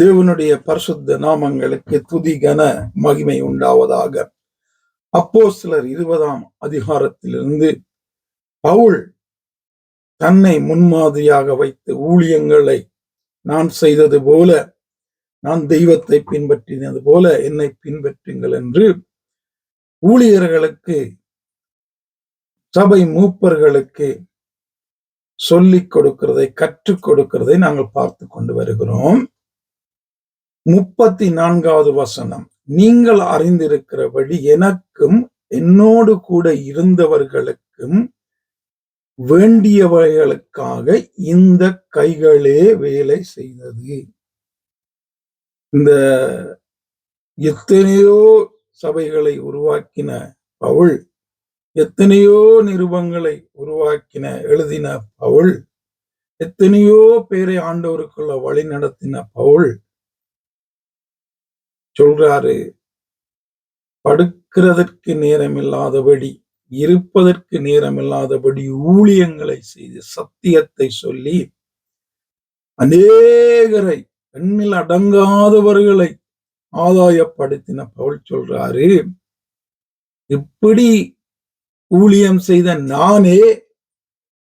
தேவனுடைய பரிசுத்த நாமங்களுக்கு துதி கன மகிமை உண்டாவதாக. அப்போ சிலர் இருபதாம் அதிகாரத்திலிருந்து பவுல் தன்னை முன்மாதிரியாக வைத்து ஊழியங்களை நான் செய்தது போல நான் தெய்வத்தை பின்பற்றினது போல என்னை பின்பற்றுங்கள் என்று ஊழியர்களுக்கு சபை மூப்பர்களுக்கு சொல்லிக் கொடுக்கிறதை கற்றுக் கொடுக்கிறதை நாங்கள் பார்த்து கொண்டு வருகிறோம். முப்பத்தி நான்காவது வசனம். நீங்கள் அறிந்திருக்கிறபடி எனக்கும் என்னோடு கூட இருந்தவர்களுக்கும் வேண்டியவைகளுக்காக இந்த கைகளே வேலை செய்தது. இந்த எத்தனையோ சபைகளை உருவாக்கின பவுல் எத்தனையோ நிருபங்களை உருவாக்கின எழுதின பவுல் எத்தனையோ பேரை ஆண்டவருக்குள்ள வழி நடத்தின பவுல் சொல்றாரு படுக்கிறதற்கு நேரமில்லாதபடி இருப்பதற்கு நேரமில்லாதபடி ஊழியங்களை செய்து சத்தியத்தை சொல்லி அநேகரை எண்ணில் அடங்காதவர்களை ஆதாயப்படுத்தின பவுல் சொல்றாரு இப்படி ஊழியம் செய்த நானே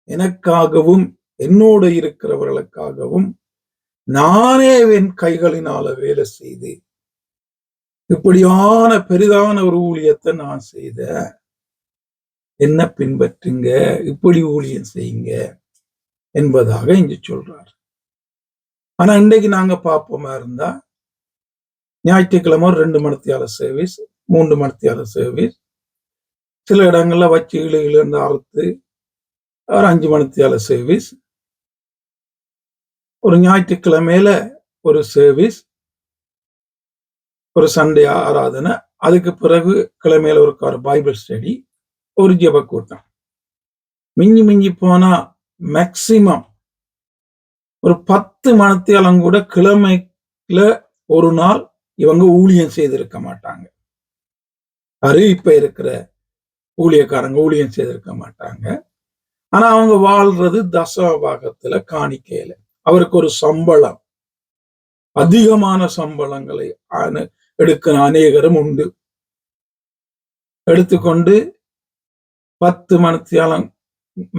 எனக்காகவும் என்னோடு இருக்கிறவர்களுக்காகவும் நானே என் கைகளினால வேலை செய்து இப்படியான பெரிதான ஒரு ஊழியத்தை நான் செய்த? என்ன பின்பற்றுங்க? இப்படி ஊழியம் செய்யுங்க? என்பதாக இங்க சொல்றார். ஆனா இன்னைக்கு நாங்க பார்ப்போமா இருந்தா ஞாயிற்றுக்கிழமை ஒரு ரெண்டு மணித்தியால சர்வீஸ் மூன்று மணித்தியால சர்வீஸ் சில இடங்கள்ல வச்சு இழு இழுன்னு அறுத்து ஒரு அஞ்சு மணித்தியால சர்வீஸ் ஒரு ஞாயிற்றுக்கிழமையில ஒரு சர்வீஸ் ஒரு சண்டே ஆராதனை. அதுக்கு பிறகு கிழமையில ஒரு கார் பைபிள் ஸ்டடி ஒரு ஜப கூட்டம் மிஞ்சி மிஞ்சி போனா மேக்சிமம் ஒரு பத்து மணத்தியாலம் கூட கிழமையில ஒரு நாள் இவங்க ஊழியம் செய்திருக்க மாட்டாங்க. அறிவிப்ப இருக்கிற ஊழியக்காரங்க ஊழியம் செய்திருக்க மாட்டாங்க. ஆனா அவங்க வாழ்றது தசபாகத்துல காணிக்கையில. அவருக்கு ஒரு சம்பளம். அதிகமான சம்பளங்களை எடுக்கிற அநேகரும் உண்டு. எடுத்துக்கொண்டு பத்து மணித்தியாலம்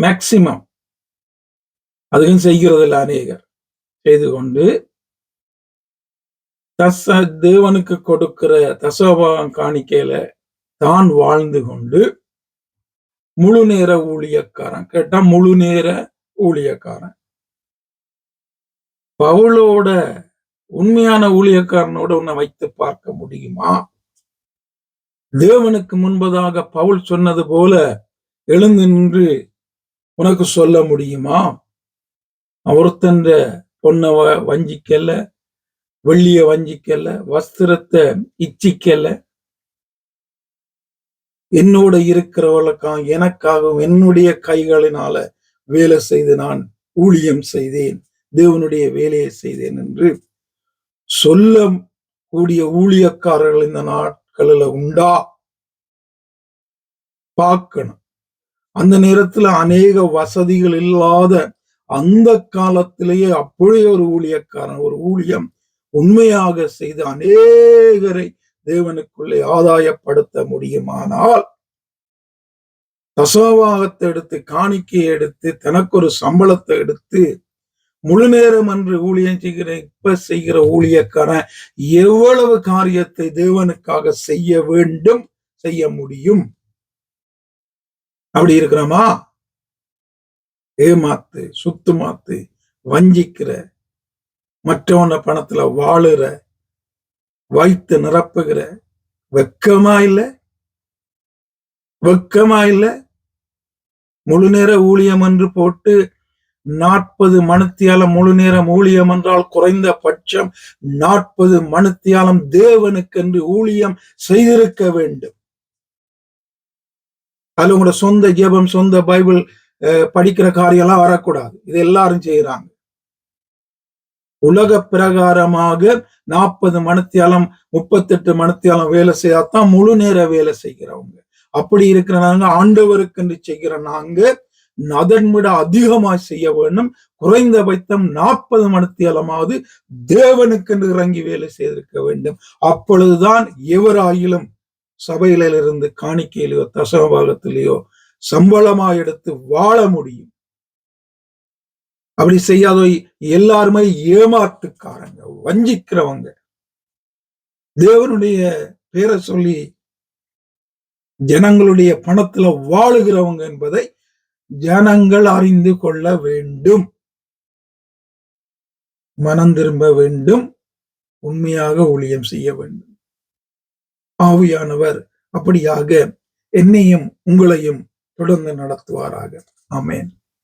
மேக்சிமம் அதுவும் செய்கிறதில்ல அநேகர். செய்து கொண்டு தச தேவனுக்கு கொடுக்கிற தசோபாகம் காணிக்கையில தான் வாழ்ந்து கொண்டு முழு நேர ஊழியக்காரன். கேட்டா முழு நேர ஊழியக்காரன். பவுலோட உண்மையான ஊழியக்காரனோட உன்னை வைத்து பார்க்க முடியுமா? தேவனுக்கு முன்பதாக பவுல் சொன்னது போல எழுந்து நின்று உனக்கு சொல்ல முடியுமா? ஒருத்தன்ற பொண்ணை வஞ்சிக்கல வெள்ளிய வஞ்சிக்கல வஸ்திரத்தை இச்சிக்கல. என்னோட இருக்கிறவர்களுக்காக எனக்காகவும் என்னுடைய கைகளினால வேலை செய்து நான் ஊழியம் செய்தேன் தேவனுடைய வேலையை செய்தேன் என்று சொல்ல கூடிய ஊழியக்காரர்கள் இந்த நாட்களில் உண்டா? பார்க்கணும். அந்த நேரத்துல அநேக வசதிகள் இல்லாத அந்த காலத்திலேயே அப்படியே ஒரு ஊழியக்காரன் ஒரு ஊழியம் உண்மையாக செய்து அநேகரை தேவனுக்குள்ளே ஆதாயப்படுத்த முடியுமானால் தசோவாகத்தை எடுத்து காணிக்கையை எடுத்து தனக்கு ஒரு சம்பளத்தை எடுத்து முழு நேரம் என்று ஊழியம் செய்கிற இப்ப செய்கிற ஊழியக்காரன் எவ்வளவு காரியத்தை தேவனுக்காக செய்ய வேண்டும் செய்ய முடியும்? அப்படி இருக்கிறோமா? ஏமாத்து சுத்து மாத்து வஞ்சிக்கிற மற்றவன பணத்துல வாழுற வைத்து நிரப்புகிற வெக்கமா இல்ல? வெக்கமா இல்ல? முழு நேர ஊழியம் என்று போட்டு நாற்பது மணித்தியாலம் முழு நேரம் ஊழியம் என்றால் குறைந்த பட்சம் நாற்பது மணித்தியாலம் தேவனுக்கென்று ஊழியம் செய்திருக்க வேண்டும். அதுல உங்களோட சொந்த ஜெபம் சொந்த பைபிள் படிக்கிற காரியம்லாம் வரக்கூடாது. இது எல்லாரும் செய்யறாங்க உலக பிரகாரமாக நாற்பது மணித்தியாலம் முப்பத்தெட்டு மணித்தியாலம் வேலை செய்யாதான் முழு நேர வேலை செய்கிறவங்க. அப்படி இருக்கிற நாங்க ஆண்டவருக்கு என்று செய்கிற நாங்க அதன் விட அதிகமாய் செய்ய வேண்டும். குறைந்தபட்சம் நாற்பது மணித்தியாலமாவது தேவனுக்கு இறங்கி வேலை செய்திருக்க வேண்டும். அப்பொழுதுதான் எவராயிலும் சபையிலிருந்து காணிக்கையிலையோ தசமபாகத்திலேயோ சம்பளமா எடுத்து வாழ முடியும். அப்படி செய்யாதோ எல்லாருமே ஏமாத்துக்காரங்க வஞ்சிக்கிறவங்க. தேவனுடைய பேரை சொல்லி ஜனங்களுடைய பணத்துல வாழுகிறவங்க என்பதை ஜனங்கள் அறிந்து கொள்ள வேண்டும். மனம் திரும்ப வேண்டும். உண்மையாக ஊழியம் செய்ய வேண்டும். ஆவியானவர் அப்படியாக என்னையும் உங்களையும் தொடர்ந்து நடத்துவாராக. ஆமேன்.